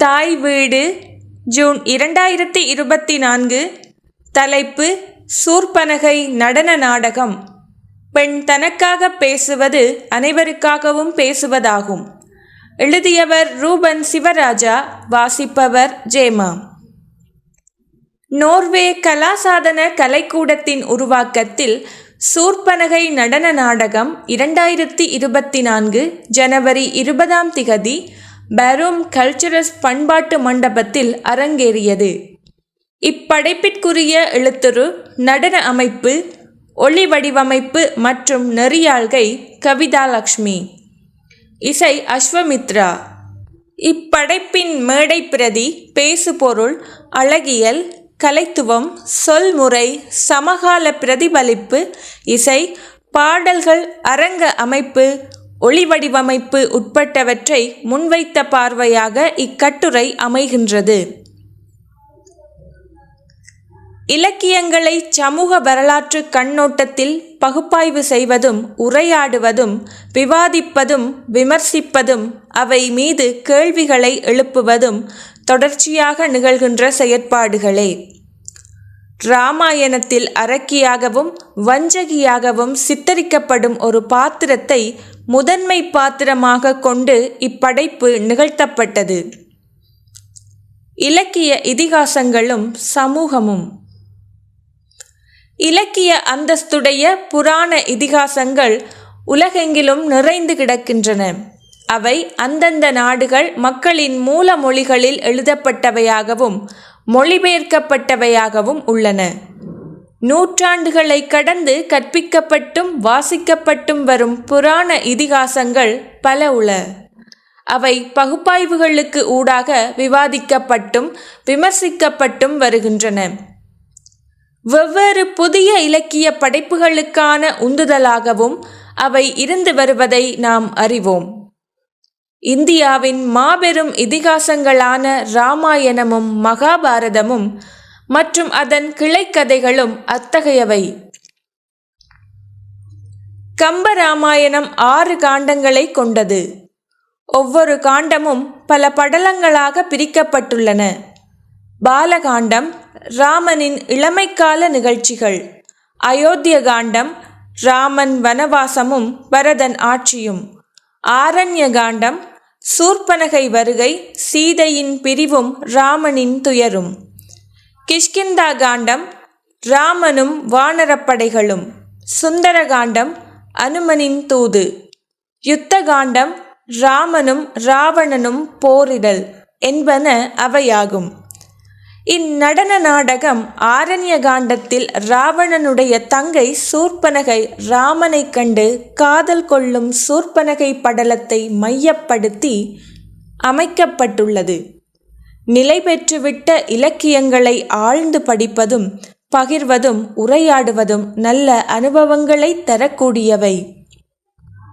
தாய் வீடு ஜூன் இரண்டாயிரத்தி இருபத்தி நான்கு. தலைப்பு சூர்பனகை நடன நாடகம். பெண் தனக்காக பேசுவது அனைவருக்காகவும் பேசுவதாகும். எழுதியவர் ரூபன் சிவராஜா வாசிப்பவர் ஜேமா. நோர்வே கலாசாதன கலைக்கூடத்தின் உருவாக்கத்தில் சூர்பனகை நடன நாடகம் இரண்டாயிரத்தி இருபத்தி நான்கு ஜனவரி இருபதாம் திகதி பரோம் கல்ச்சுரஸ் பண்பாட்டு மண்டபத்தில் அரங்கேறியது. இப்படைப்பிற்குரிய எழுத்துரு நடன அமைப்பு ஒளி வடிவமைப்பு மற்றும் நெறியாள்கை கவிதாலக்ஷ்மி இசை அஸ்வமித்ரா. இப்படைப்பின் மேடை பிரதி பேசுபொருள் அழகியல் கலைத்துவம் சொல்முறை சமகால பிரதிபலிப்பு இசை பாடல்கள் அரங்க அமைப்பு ஒளி வடிவமைப்பு உட்பட்டவற்றை முன்வைத்த பார்வையாக இக்கட்டுரை அமைகின்றது. இலக்கியங்களை சமூக வரலாற்று கண்ணோட்டத்தில் பகுப்பாய்வு செய்வதும் உரையாடுவதும் விவாதிப்பதும் விமர்சிப்பதும் அவை மீது கேள்விகளை எழுப்புவதும் தொடர்ச்சியாக நிகழ்கின்ற செயற்பாடுகளே. ராமாயணத்தில் அரக்கியாகவும் வஞ்சகியாகவும் சித்தரிக்கப்படும் ஒரு பாத்திரத்தை முதன்மை பாத்திரமாக கொண்டு இப்படைப்பு நிகழ்த்தப்பட்டது. இலக்கிய இதிகாசங்களும் சமூகமும். இலக்கிய அந்தஸ்துடைய புராண இதிகாசங்கள் உலகெங்கிலும் நிறைந்து கிடக்கின்றன. அவை அந்தந்த நாடுகள் மக்களின் மூல மொழிகளில் எழுதப்பட்டவையாகவும் மொழிபெயர்க்கப்பட்டவையாகவும் உள்ளன. நூற்றாண்டுகளை கடந்து கற்பிக்கப்பட்டும் வாசிக்கப்பட்டும் வரும் புராண இதிகாசங்கள் பல உள. அவை பகுப்பாய்வுகளுக்கு ஊடாக விவாதிக்கப்பட்டும் விமர்சிக்கப்பட்டும் வருகின்றன. வெவ்வேறு புதிய இலக்கிய படைப்புகளுக்கான உந்துதலாகவும் அவை இருந்து வருவதை நாம் அறிவோம். இந்தியாவின் மாபெரும் இதிகாசங்களான இராமாயணமும் மகாபாரதமும் மற்றும் அதன் கிளைக்கதைகளும் அத்தகையவை. கம்பராமாயணம் ஆறு காண்டங்களை கொண்டது. ஒவ்வொரு காண்டமும் பல படலங்களாக பிரிக்கப்பட்டுள்ளன. பாலகாண்டம் ராமனின் இளமைக்கால நிகழ்ச்சிகள் அயோத்திய காண்டம் ராமன் வனவாசமும் பரதன் ஆட்சியும் ஆரண்ய காண்டம் சூர்பனகை வருகை சீதையின் பிரிவும் ராமனின் துயரும். கிஷ்கிந்தா காண்டம் ராமனும் வானரப்படைகளும் சுந்தரகாண்டம் அனுமனின் தூது. யுத்த காண்டம் ராமனும் ராவணனும் போரிடல் என்பன அவையாகும். இந்நடன நாடகம் ஆரண்ய காண்டத்தில் ராவணனுடைய தங்கை சூர்பனகை ராமனை கண்டு காதல் கொள்ளும் சூர்பனகை படலத்தை மையப்படுத்தி அமைக்கப்பட்டுள்ளது. நிலை பெற்றுவிட்ட இலக்கியங்களை ஆழ்ந்து படிப்பதும் பகிர்வதும் உரையாடுவதும் நல்ல அனுபவங்களை தரக்கூடியவை.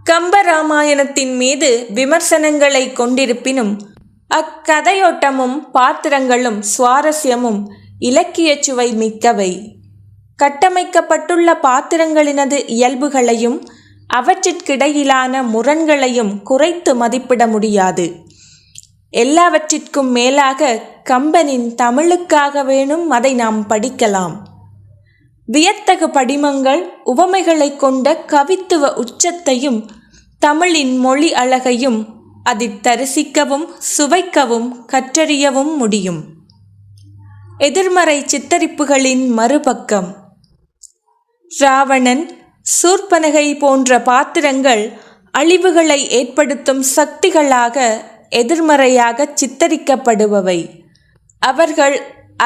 கம்பராமாயணத்தின் மீது விமர்சனங்களை கொண்டிருப்பினும் அக்கதையோட்டமும் பாத்திரங்களும் சுவாரஸ்யமும் இலக்கிய சுவை மிக்கவை. கட்டமைக்கப்பட்டுள்ள பாத்திரங்களினது இயல்புகளையும் அவற்றிற்கிடையிலான முரண்களையும் குறைத்து மதிப்பிட முடியாது. எல்லாவற்றிற்கும் மேலாக கம்பனின் தமிழுக்காக வேணும் அதை நாம் படிக்கலாம். வியத்தகு படிமங்கள் உவமைகளை கொண்ட கவித்துவ உச்சத்தையும் தமிழின் மொழி அழகையும் அதை தரிசிக்கவும் சுவைக்கவும் கற்றறியவும் முடியும். எதிர்மறை சித்தரிப்புகளின் மறுபக்கம். ராவணன் சூர்பனகை போன்ற பாத்திரங்கள் அழிவுகளை ஏற்படுத்தும் சக்திகளாக எதிர்மறையாக சித்தரிக்கப்படுபவை. அவர்கள்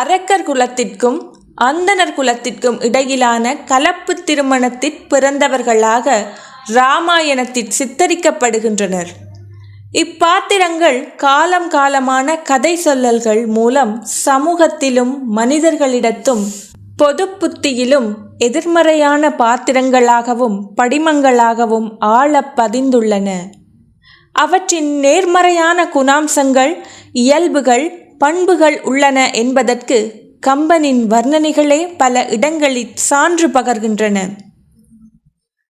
அரக்கர் குலத்திற்கும் அந்தனர் குலத்திற்கும் இடையிலான கலப்பு திருமணத்தில் பிறந்தவர்களாக இராமாயணத்தில் சித்தரிக்கப்படுகின்றனர். இப்பாத்திரங்கள் காலம் காலமான கதை சொல்லல்கள் மூலம் சமூகத்திலும் மனிதர்களிடத்தும் பொது புத்தியிலும் எதிர்மறையான பாத்திரங்களாகவும் படிமங்களாகவும் ஆழ பதிந்துள்ளன. அவற்றின் நேர்மறையான குணாம்சங்கள் இயல்புகள் பண்புகள் உள்ளன என்பதற்கு கம்பனின் வர்ணனைகளே பல இடங்களில் சான்று பகர்கின்றன.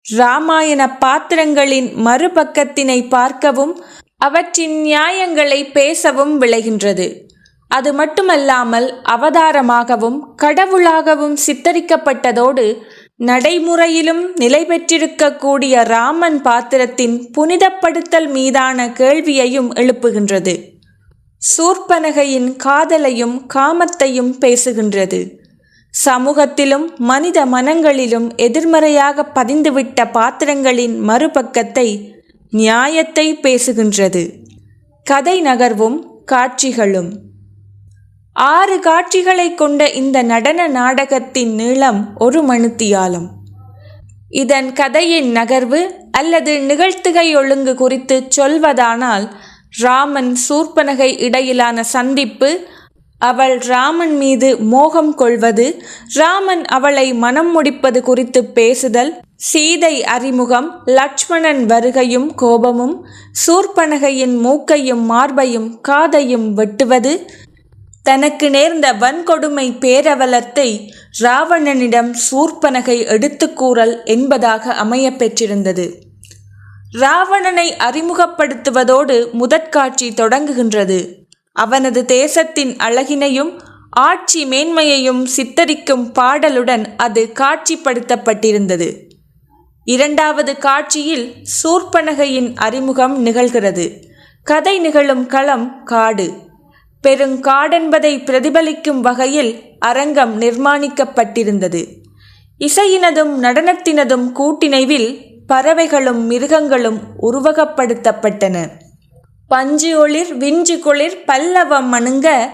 இராமாயண பாத்திரங்களின் மறுபக்கத்தினை பார்க்கவும் அவற்றின் நியாயங்களை பேசவும் விளைகின்றது. அது மட்டுமல்லாமல் அவதாரமாகவும் கடவுளாகவும் சித்தரிக்கப்பட்டதோடு நடைமுறையிலும் நிலை பெற்றிருக்கக்கூடிய ராமன் பாத்திரத்தின் புனிதப்படுத்தல் மீதான கேள்வியையும் எழுப்புகின்றது. சூர்பனகையின் காதலையும் காமத்தையும் பேசுகின்றது. சமூகத்திலும் மனித மனங்களிலும் எதிர்மறையாக பதிந்துவிட்ட பாத்திரங்களின் மறுபக்கத்தை நியாயத்தை பேசுகின்றது. கதை நகர்வும் காட்சிகளும். ஆறு காட்சிகளை கொண்ட இந்த நடன நாடகத்தின் நீளம் ஒரு மணித்தியாலம். இதன் கதையின் நகர்வு அல்லது நிகழ்த்துகை ஒழுங்கு குறித்து சொல்வதானால் ராமன் சூர்பனகை இடையிலான சந்திப்பு அவள் ராமன் மீது மோகம் கொள்வது ராமன் அவளை மனம் முடிப்பது குறித்து பேசுதல் சீதை அறிமுகம் லட்சுமணன் வருகையும் கோபமும் சூர்பனகையின் மூக்கையும் மார்பையும் காதையும் வெட்டுவது தனக்கு நேர்ந்த வன்கொடுமை பேரவலத்தை ராவணனிடம் சூர்பனகை எடுத்துக்கூறல் என்பதாக அமையப்பெற்றிருந்தது. ராவணனை அறிமுகப்படுத்துவதோடு முதற்காட்சி தொடங்குகின்றது. அவனது தேசத்தின் அழகினையும் ஆட்சி மேன்மையையும் சித்தரிக்கும் பாடலுடன் அது காட்சிப்படுத்தப்பட்டிருந்தது. இரண்டாவது காட்சியில் சூர்பனகையின் அறிமுகம் நிகழ்கிறது. கதை நிகழும் களம் காடு. பெருங்காடென்பதை பிரதிபலிக்கும் வகையில் அரங்கம் நிர்மாணிக்கப்பட்டிருந்தது. இசையினதும் நடனத்தினதும் கூட்டிணைவில் பறவைகளும் மிருகங்களும் உருவகப்படுத்தப்பட்டன. பஞ்சு ஒளிர் விஞ்சு குளிர் பல்லவம் மணுங்க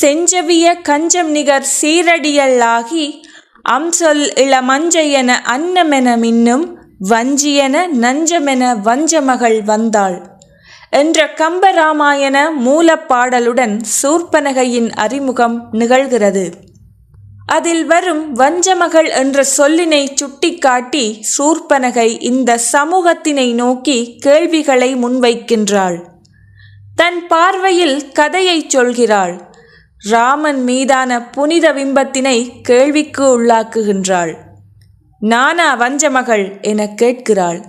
செஞ்சவிய கஞ்சம் நிகர் சீரடியல்லாகி அம்சொல் இளமஞ்சையென அன்னமென மின்னும் வஞ்சியென நஞ்சமென வஞ்சமகள் வந்தாள். என்ற கம்பராமாயண மூலப்பாடலுடன் சூர்பனகையின் அறிமுகம் நிகழ்கிறது. அதில் வரும் வஞ்சமகள் என்ற சொல்லினை சுட்டிக்காட்டி சூர்பனகை இந்த சமூகத்தினை நோக்கி கேள்விகளை முன்வைக்கின்றாள். தன் பார்வையில் கதையை சொல்கிறாள். ராமன் மீதான புனித பிம்பத்தினை கேள்விக்கு உள்ளாக்குகின்றாள். நானா வஞ்சமகள் என கேட்கிறாள்.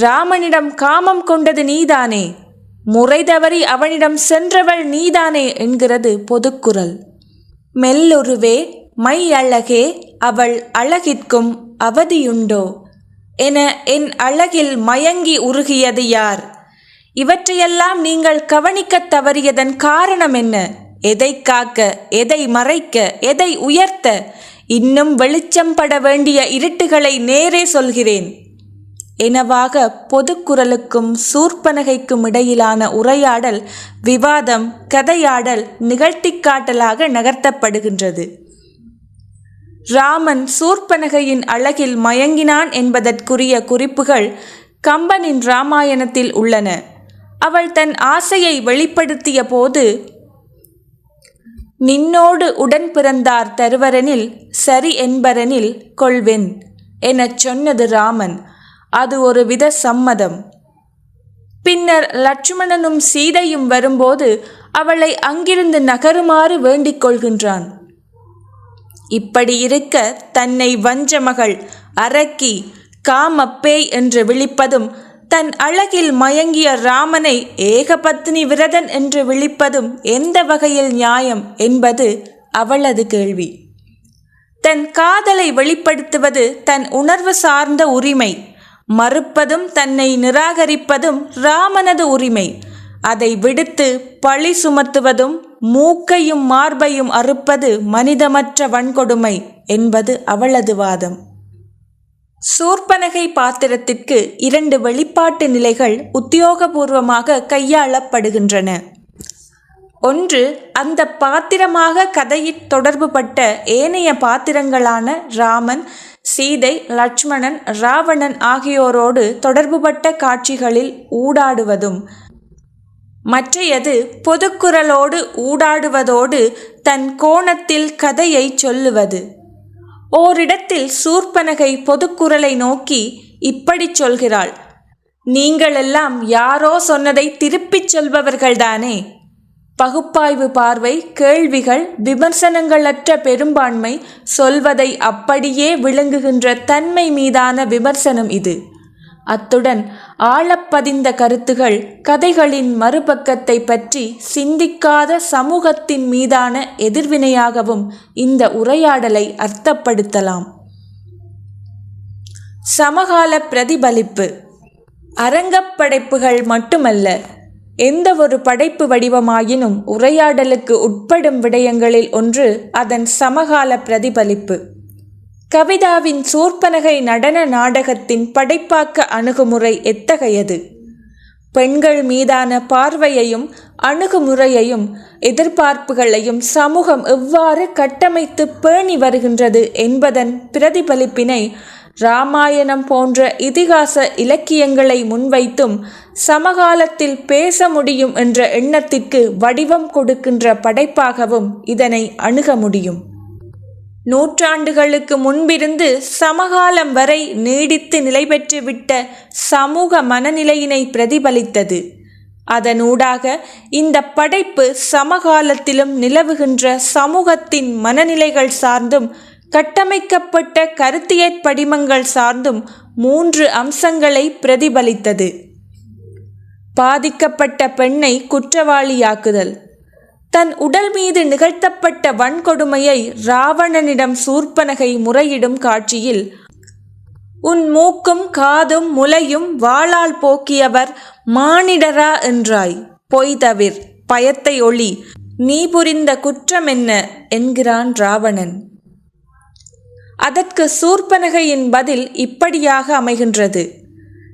ராமனிடம் காமம் கொண்டது நீதானே? முறை தவறி அவனிடம் சென்றவள் நீதானே? என்கிறது பொதுக்குரல். மெல்லுருவே மை அழகே அவள் அழகிற்கும் அவதியுண்டோ? என என் அழகில் மயங்கி உருகியது யார்? இவற்றையெல்லாம் நீங்கள் கவனிக்கத் தவறியதன் காரணம் என்ன? எதை காக்க எதை மறைக்க எதை உயர்த்த இன்னும் வெளிச்சம் பட வேண்டிய இருட்டுகளை நேரே சொல்கிறேன். எனவாக பொதுக்குரலுக்கும் சூர்பனகைக்கும் இடையிலான உரையாடல் விவாதம் கதையாடல் நிகழ்த்திக்காட்டலாக நகர்த்தப்படுகின்றது. ராமன் சூர்பனகையின் அழகில் மயங்கினான் என்பதற்குரிய குறிப்புகள் கம்பனின் ராமாயணத்தில் உள்ளன. அவள் தன் ஆசையை வெளிப்படுத்திய போது நின்னோடு உடன் பிறந்தார் தருவரெனில் சரி என்பரனில் கொள்வென் எனச் சொன்னது ராமன். அது ஒரு வித சம்மதம். பின்னர் லட்சுமணனும் சீதையும் வரும்போது அவளை அங்கிருந்து நகருமாறு வேண்டிக் கொள்கின்றான். இப்படி இருக்க தன்னை வஞ்ச மகள் அரக்கி காமப்பேய் என்று விழிப்பதும் தன் அழகில் மயங்கிய ராமனை ஏகபத்னி விரதன் என்று விழிப்பதும் எந்த வகையில் நியாயம் என்பது அவளது கேள்வி. தன் காதலை வெளிப்படுத்துவது தன் உணர்வு சார்ந்த உரிமை மறுப்பதும் தன்னை நிராகரிப்பதும் ராமனது உரிமை. அதை விடுத்து பழி சுமத்துவதும் மூக்கையும் மார்பையும் அறுப்பது மனிதமற்ற வன்கொடுமை என்பது அவளது வாதம். சூர்பனகை பாத்திரத்திற்கு இரண்டு வெளிப்பாட்டு நிலைகள் உத்தியோகபூர்வமாக கையாளப்படுகின்றன. ஒன்று அந்த பாத்திரமாக கதையில் தொடர்புபட்ட ஏனைய பாத்திரங்களான ராமன் சீதை லட்சுமணன் ராவணன் ஆகியோரோடு தொடர்புபட்ட காட்சிகளில் ஊடாடுவதும் மற்றையது பொதுக்குரலோடு ஊடாடுவதோடு தன் கோணத்தில் கதையை சொல்லுவது. ஓரிடத்தில் சூர்பனகை பொதுக்குரலை நோக்கி இப்படிச் சொல்கிறாள் நீங்களெல்லாம் யாரோ சொன்னதை திருப்பிச் சொல்பவர்கள்தானே? பகுப்பாய்வு பார்வை கேள்விகள் விமர்சனங்களற்ற பெரும்பான்மை சொல்வதை அப்படியே விளங்குகின்ற தன்மை மீதான விமர்சனம் இது. அத்துடன் ஆழப்பதிந்த கருத்துகள் கதைகளின் மறுபக்கத்தை பற்றி சிந்திக்காத சமூகத்தின் மீதான எதிர்வினையாகவும் இந்த உரையாடலை அர்த்தப்படுத்தலாம். சமகால பிரதிபலிப்பு. அரங்கப்படைப்புகள் மட்டுமல்ல எந்த ஒரு படைப்பு வடிவமாயினும் உரையாடலுக்கு உட்படும் விடயங்களில் ஒன்று அதன் சமகால பிரதிபலிப்பு. கவிதாவின் சூர்பனகை நடன நாடகத்தின் படைப்பாக்க அணுகுமுறை எத்தகையது? பெண்கள் மீதான பார்வையையும் அணுகுமுறையையும் எதிர்பார்ப்புகளையும் சமூகம் எவ்வாறு கட்டமைத்து பேணி வருகின்றது என்பதன் பிரதிபலிப்பினை இராமாயணம் போன்ற இதிகாச இலக்கியங்களை முன்வைத்தும் சமகாலத்தில் பேச முடியும் என்ற எண்ணத்திற்கு வடிவம் கொடுக்கின்ற படைப்பாகவும் இதனை அணுக முடியும். நூற்றாண்டுகளுக்கு முன்பிருந்து சமகாலம் வரை நீடித்து நிலை பெற்றுவிட்ட சமூக மனநிலையினை பிரதிபலித்தது. அதனூடாக இந்த படைப்பு சமகாலத்திலும் நிலவுகின்ற சமூகத்தின் மனநிலைகள் சார்ந்தும் கட்டமைக்கப்பட்ட கருத்தியற் படிமங்கள் சார்ந்தும் மூன்று அம்சங்களை பிரதிபலித்தது. பாதிக்கப்பட்ட பெண்ணை குற்றவாளியாக்குதல். தன் உடல் மீது நிகழ்த்தப்பட்ட வன்கொடுமையை ராவணனிடம் சூர்ப்பனகை முறையிடும் காட்சியில் உன் மூக்கும் காதும் முலையும் வாளால் போக்கியவர் மானிடரா என்றாய். பொய் தவிர் பயத்தை ஒளி நீ புரிந்த குற்றம் என்ன? என்கிறான் ராவணன். அதற்கு சூர்பனகையின் பதில் இப்படியாக அமைகின்றது.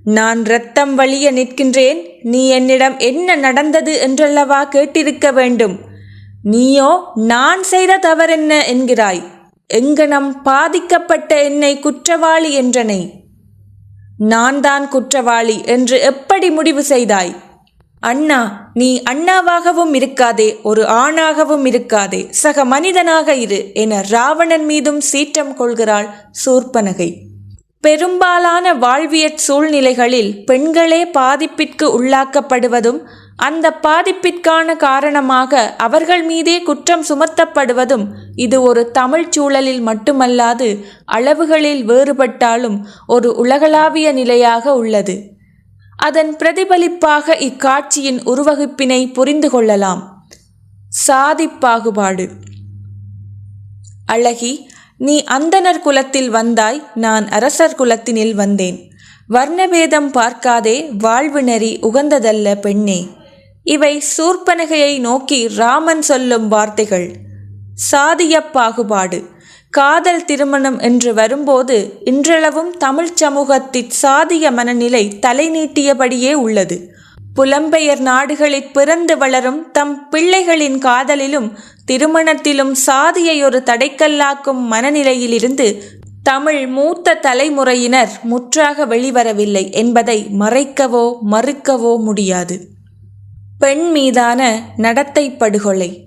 நான் இரத்தம் வழிய நிற்கின்றேன். நீ என்னிடம் என்ன நடந்தது என்றல்லவா கேட்டிருக்க வேண்டும். நீயோ நான் செய்த தவறென்ன என்கிறாய்? எங்கனம் பாதிக்கப்பட்ட என்னை குற்றவாளி என்றனை? நான் தான் குற்றவாளி என்று எப்படி முடிவு செய்தாய்? அண்ணா நீ அண்ணாவாகவும் இருக்காதே ஒரு ஆணாகவும் இருக்காதே. சக மனிதனாக இரு என ராவணன் மீதும் சீற்றம் கொள்கிறாள் சூர்பனகை. பெரும்பாலான வாழ்வியற் சூழ்நிலைகளில் பெண்களே பாதிப்பிற்கு உள்ளாக்கப்படுவதும் அந்த பாதிப்பிற்கான காரணமாக அவர்கள் மீதே குற்றம் சுமத்தப்படுவதும் இது ஒரு தமிழ் சூழலில் மட்டுமல்லாது அளவுகளில் வேறுபட்டாலும் ஒரு உலகளாவிய நிலையாக உள்ளது. அதன் பிரதிபலிப்பாக இக்காட்சியின் உருவகுப்பினை புரிந்து கொள்ளலாம். சாதி பாகுபாடு. அழகி நீ அந்தனர் குலத்தில் வந்தாய் நான் அரசர் குலத்தினில் வந்தேன். வர்ணபேதம் பார்க்காதே வாழ்வு நெறி உகந்ததல்ல பெண்ணே. இவை சூர்பனகையை நோக்கி ராமன் சொல்லும் வார்த்தைகள். சாதிய பாகுபாடு. காதல் திருமணம் என்று வரும்போது இன்றளவும் தமிழ்ச் சமூகத்தின் சாதிய மனநிலை தலை நீட்டியபடியே உள்ளது. புலம்பெயர் நாடுகளில் பிறந்து வளரும் தம் பிள்ளைகளின் காதலிலும் திருமணத்திலும் சாதியை ஒரு தடைக்கல்லாக்கும் மனநிலையிலிருந்து தமிழ் மூத்த தலைமுறையினர் முற்றாக வெளிவரவில்லை என்பதை மறைக்கவோ மறுக்கவோ முடியாது. பெண் மீதான நடத்தை படுகொலை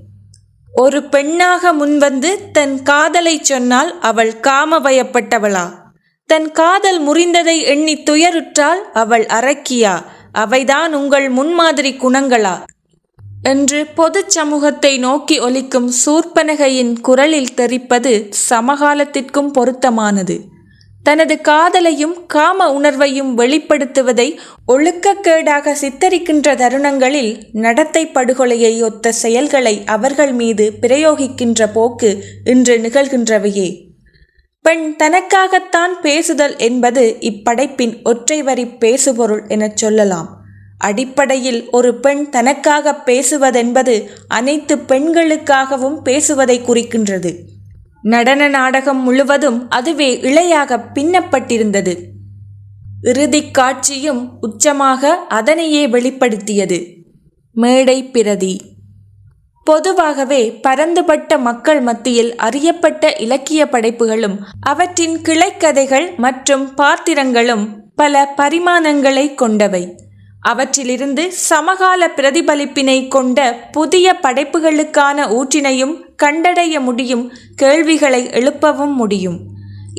ஒரு பெண்ணாக முன்வந்து தன் காதலை சொன்னால் அவள் காமவயப்பட்டவளா? தன் காதல் முறிந்ததை எண்ணி துயருற்றால் அவள் அரக்கியா? அவைதான் உங்கள் முன்மாதிரி குணங்களா? என்று பொது சமூகத்தை நோக்கி ஒலிக்கும் சூர்பனகையின் குரலில் தெரிப்பது சமகாலத்திற்கும் பொருத்தமானது. தனது காதலையும் காம உணர்வையும் வெளிப்படுத்துவதை ஒழுக்கக்கேடாக சித்தரிக்கின்ற தருணங்களில் நடத்தை படுகொலையை ஒத்த செயல்களை அவர்கள் மீது பிரயோகிக்கின்ற போக்கு இன்று நிகழ்கின்றவையே. பெண் தனக்காகத்தான் பேசுதல் என்பது இப்படைப்பின் ஒற்றை வரி பேசுபொருள் எனச் சொல்லலாம். அடிப்படையில் ஒரு பெண் தனக்காக பேசுவதென்பது அனைத்து பெண்களுக்காகவும் பேசுவதை குறிக்கின்றது. நடன நாடகம் முழுவதும் அதுவே இழையாக பின்னப்பட்டிருந்தது. இறுதிக் காட்சியும் உச்சமாக அதனையே வெளிப்படுத்தியது. மேடை பிரதி பொதுவாகவே பரந்துபட்ட மக்கள் மத்தியில் அறியப்பட்ட இலக்கிய படைப்புகளும் அவற்றின் கிளைக்கதைகள் மற்றும் பாத்திரங்களும் பல பரிமாணங்களை கொண்டவை. அவற்றிலிருந்து சமகால பிரதிபலிப்பினை கொண்ட புதிய படைப்புகளுக்கான ஊற்றினையும் கண்டடைய முடியும் கேள்விகளை எழுப்பவும் முடியும்.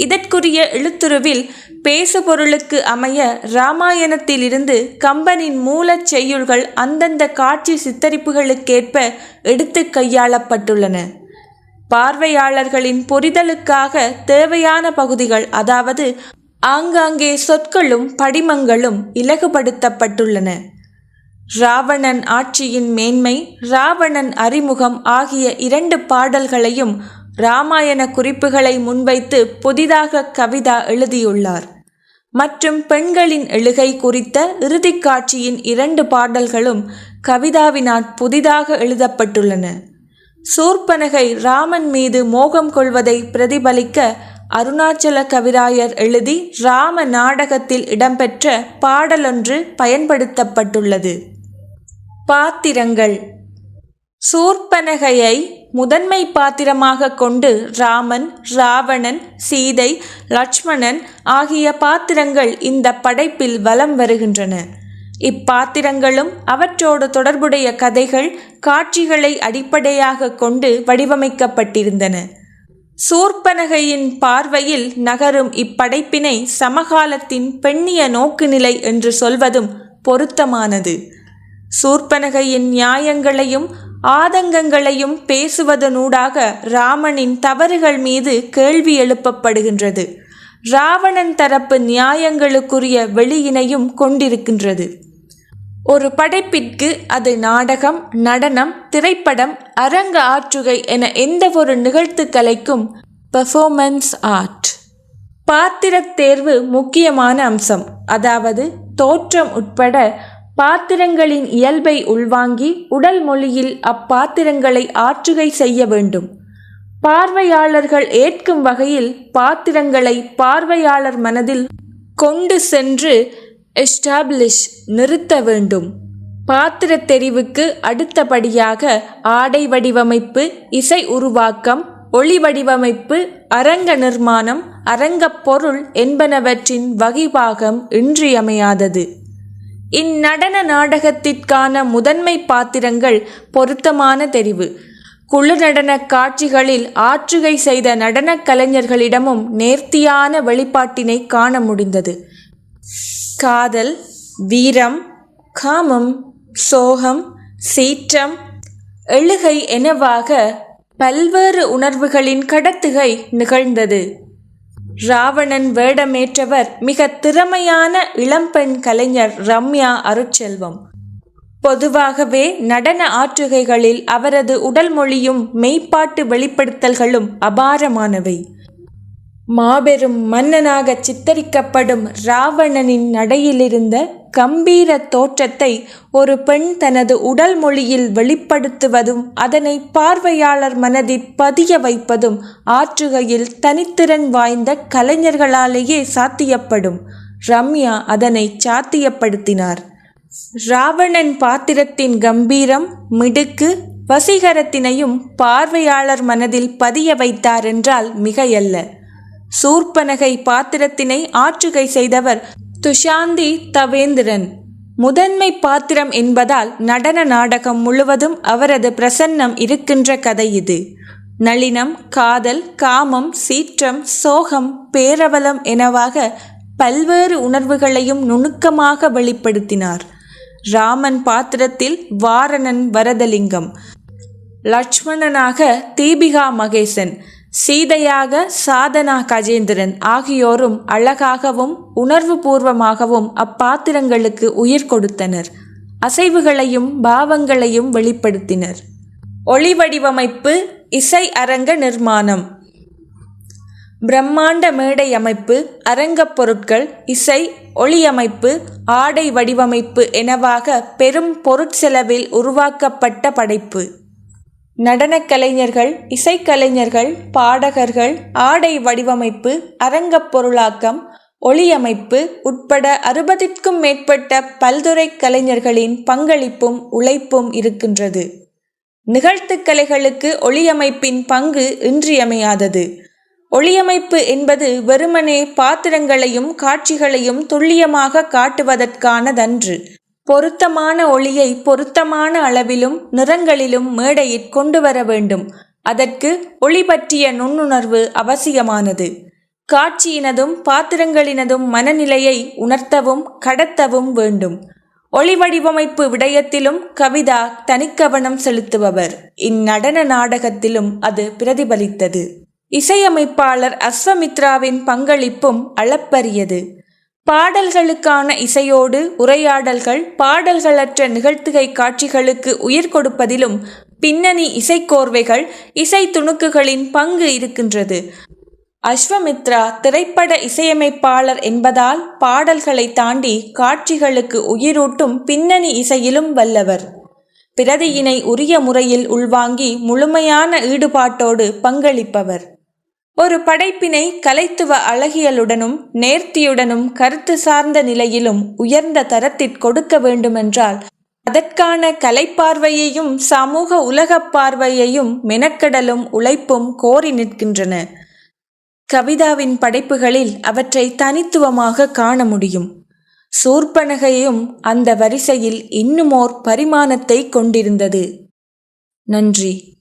இதற்குரிய எழுத்துருவில் பேசுபொருளுக்கு அமைய இராமாயணத்திலிருந்து கம்பனின் மூலச் செய்யுள்கள் அந்தந்த காட்சி சித்தரிப்புகளுக்கேற்ப எடுத்து கையாளப்பட்டுள்ளன. பார்வையாளர்களின் புரிதலுக்காக தேவையான பகுதிகள் அதாவது ஆங்காங்கே சொற்களும் படிமங்களும் இலகுபடுத்தப்பட்டுள்ளன. ராவணன் ஆட்சியின் மேன்மை ராவணன் அறிமுகம் ஆகிய இரண்டு பாடல்களையும் ராமாயண குறிப்புகளை முன்வைத்து புதிதாக கவிதா எழுதியுள்ளார். மற்றும் பெண்களின் எழுகை குறித்த இறுதிக் காட்சியின் இரண்டு பாடல்களும் கவிதாவினால் புதிதாக எழுதப்பட்டுள்ளன. சூர்பனகை ராமன் மீது மோகம் கொள்வதை பிரதிபலிக்க அருணாச்சல கவிராயர் எழுதி ராம நாடகத்தில் இடம்பெற்ற பாடலொன்று பயன்படுத்தப்பட்டுள்ளது. பாத்திரங்கள். சூர்பனகையை முதன்மை பாத்திரமாக கொண்டு ராமன் ராவணன் சீதை லட்சுமணன் ஆகிய பாத்திரங்கள் இந்த படைப்பில் வலம் வருகின்றன. இப்பாத்திரங்களும் அவற்றோடு தொடர்புடைய கதைகள் காட்சிகளை அடிப்படையாக கொண்டு வடிவமைக்கப்பட்டிருந்தன. சூர்பனகையின் பார்வையில் நகரும் இப்படைப்பினை சமகாலத்தின் பெண்ணிய நோக்குநிலை என்று சொல்வதும் பொருத்தமானது. சூர்பனகையின் நியாயங்களையும் ஆதங்கங்களையும் பேசுவதனூடாக ராமனின் தவறுகள் மீது கேள்வி எழுப்பப்படுகின்றது. ராவணன் தரப்பு நியாயங்களுக்குரிய வெளியினையும் கொண்டிருக்கின்றது. ஒரு படைப்பிற்கு அது நாடகம் நடனம் திரைப்படம் அரங்க ஆற்றுகை என எந்த ஒரு நிகழ்த்துக்கலைக்கும் பெர்ஃபார்மன்ஸ் ஆர்ட் பாத்திரத் தேர்வு முக்கியமான அம்சம். அதாவது தோற்றம் உட்பட பாத்திரங்களின் இயல்பை உள்வாங்கி உடல் மொழியில் அப்பாத்திரங்களை ஆற்றுகை செய்ய வேண்டும். பார்வையாளர்கள் ஏற்கும் வகையில் பாத்திரங்களை பார்வையாளர் மனதில் கொண்டு சென்று எஸ்டாப்ளிஷ் நிறுத்த வேண்டும். பாத்திர தெரிவுக்கு அடுத்தபடியாக ஆடை வடிவமைப்பு இசை உருவாக்கம் ஒளி வடிவமைப்பு அரங்க நிர்மாணம் அரங்கப் பொருள் என்பனவற்றின் வகிபாகம் இன்றியமையாதது. இந்நடன நாடகத்திற்கான முதன்மை பாத்திரங்கள் பொருத்தமான தெரிவு. குழு நடன காட்சிகளில் ஆற்றுகை செய்த நடனக் கலைஞர்களிடமும் நேர்த்தியான வெளிப்பாட்டினை காண முடிந்தது. காதல் வீரம் காமம் சோகம் சீற்றம் எழுகை எனவாக பல்வேறு உணர்வுகளின் கடத்துகை நிகழ்ந்தது. ராவணன் வேடமேற்றவர் மிக திறமையான இளம்பெண் கலைஞர் ரம்யா அருட்செல்வம். பொதுவாகவே நடன ஆற்றுகைகளில் அவரது உடல் மொழியும் மெய்ப்பாட்டு வெளிப்படுத்தல்களும் அபாரமானவை. மாபெரும் மன்னனாக சித்தரிக்கப்படும் ராவணனின் நடையிலிருந்த கம்பீர தோற்றத்தை ஒரு பெண் தனது உடல் மொழியில் வெளிப்படுத்துவதும் அதனை பார்வையாளர் மனதில் பதிய வைப்பதும் ஆற்றுகையில் தனித்திறன் வாய்ந்த கலைஞர்களாலேயே சாத்தியப்படும். ரம்யா அதனை சாத்தியப்படுத்தினார். ராவணன் பாத்திரத்தின் கம்பீரம் மிடுக்கு வசீகரத்தினையும் பார்வையாளர் மனதில் பதிய வைத்தார் என்றால் மிகையல்ல. சூர்பனகை பாத்திரத்தினை ஆற்றுகை செய்தவர் துஷாந்தி தவேந்திரன். முதன்மை பாத்திரம் என்பதால் நடன நாடகம் முழுவதும் அவரது பிரசன்னம் இருக்கின்ற கதை இது. நளினம் காதல் காமம் சீற்றம் சோகம் பேரவலம் எனவாக பல்வேறு உணர்வுகளையும் நுணுக்கமாக வெளிப்படுத்தினார். ராமன் பாத்திரத்தில் வாரணன் வரதலிங்கம். லட்சுமணனாக தீபிகா மகேசன். சீதையாக சாதனா கஜேந்திரன் ஆகியோரும் அழகாகவும் உணர்வுபூர்வமாகவும் அப்பாத்திரங்களுக்கு உயிர் கொடுத்தனர். அசைவுகளையும் பாவங்களையும் வெளிப்படுத்தினர். ஒளி வடிவமைப்பு இசை அரங்க நிர்மாணம். பிரம்மாண்ட மேடை அமைப்பு அரங்கப் பொருட்கள் இசை ஒளியமைப்பு ஆடை வடிவமைப்பு எனவாக பெரும் பொருட்செலவில் உருவாக்கப்பட்ட படைப்பு. நடனக் கலைஞர்கள் இசைக்கலைஞர்கள் பாடகர்கள் ஆடை வடிவமைப்பு அரங்கப் பொருளாக்கம் ஒளியமைப்பு உட்பட அறுபதிற்கும் மேற்பட்ட பல்துறை கலைஞர்களின் பங்களிப்பும் உழைப்பும் இருக்கின்றது. நிகழ்த்துக்கலைகளுக்கு ஒளியமைப்பின் பங்கு இன்றியமையாதது. ஒளியமைப்பு என்பது வெறுமனே பாத்திரங்களையும் காட்சிகளையும் துல்லியமாக காட்டுவதற்கானதன்று. பொருத்தமான ஒளியை பொருத்தமான அளவிலும் நிறங்களிலும் மேடையிற் கொண்டு வர வேண்டும். அதற்கு ஒளி பற்றிய நுண்ணுணர்வு அவசியமானது. காட்சியினதும் பாத்திரங்களினதும் மனநிலையை உணர்த்தவும் கடத்தவும் வேண்டும். ஒளி வடிவமைப்பு விடயத்திலும் கவிதா தனிக்கவனம் செலுத்துபவர். இந்நடன நாடகத்திலும் அது பிரதிபலித்தது. இசையமைப்பாளர் அஸ்வமித்ராவின் பங்களிப்பும் அளப்பரியது. பாடல்களுக்கான இசையோடு உரையாடல்கள் பாடல்களற்ற நிகழ்த்துகை காட்சிகளுக்கு உயிர் கொடுப்பதிலும் பின்னணி இசைக்கோர்வைகள் இசை துணுக்குகளின் பங்கு இருக்கின்றது. அஸ்வமித்ரா திரைப்பட இசையமைப்பாளர் என்பதால் பாடல்களை தாண்டி காட்சிகளுக்கு உயிரூட்டும் பின்னணி இசையிலும் வல்லவர். பிரதியினை உரிய முறையில் உள்வாங்கி முழுமையான ஈடுபாட்டோடு பங்களிப்பவர். ஒரு படைப்பினை கலைத்துவ அழகியலுடனும் நேர்த்தியுடனும் கருத்து சார்ந்த நிலையிலும் உயர்ந்த தரத்திற் கொடுக்க வேண்டுமென்றால் அதற்கான கலைப்பார்வையையும் சமூக உலகப் பார்வையையும் மெனக்கடலும் உழைப்பும் கோரி நிற்கின்றன. கவிதாவின் படைப்புகளில் அவற்றை தனித்துவமாக காண முடியும். சூர்பனகையும் அந்த வரிசையில் இன்னுமோர் பரிமாணத்தை கொண்டிருந்தது. நன்றி.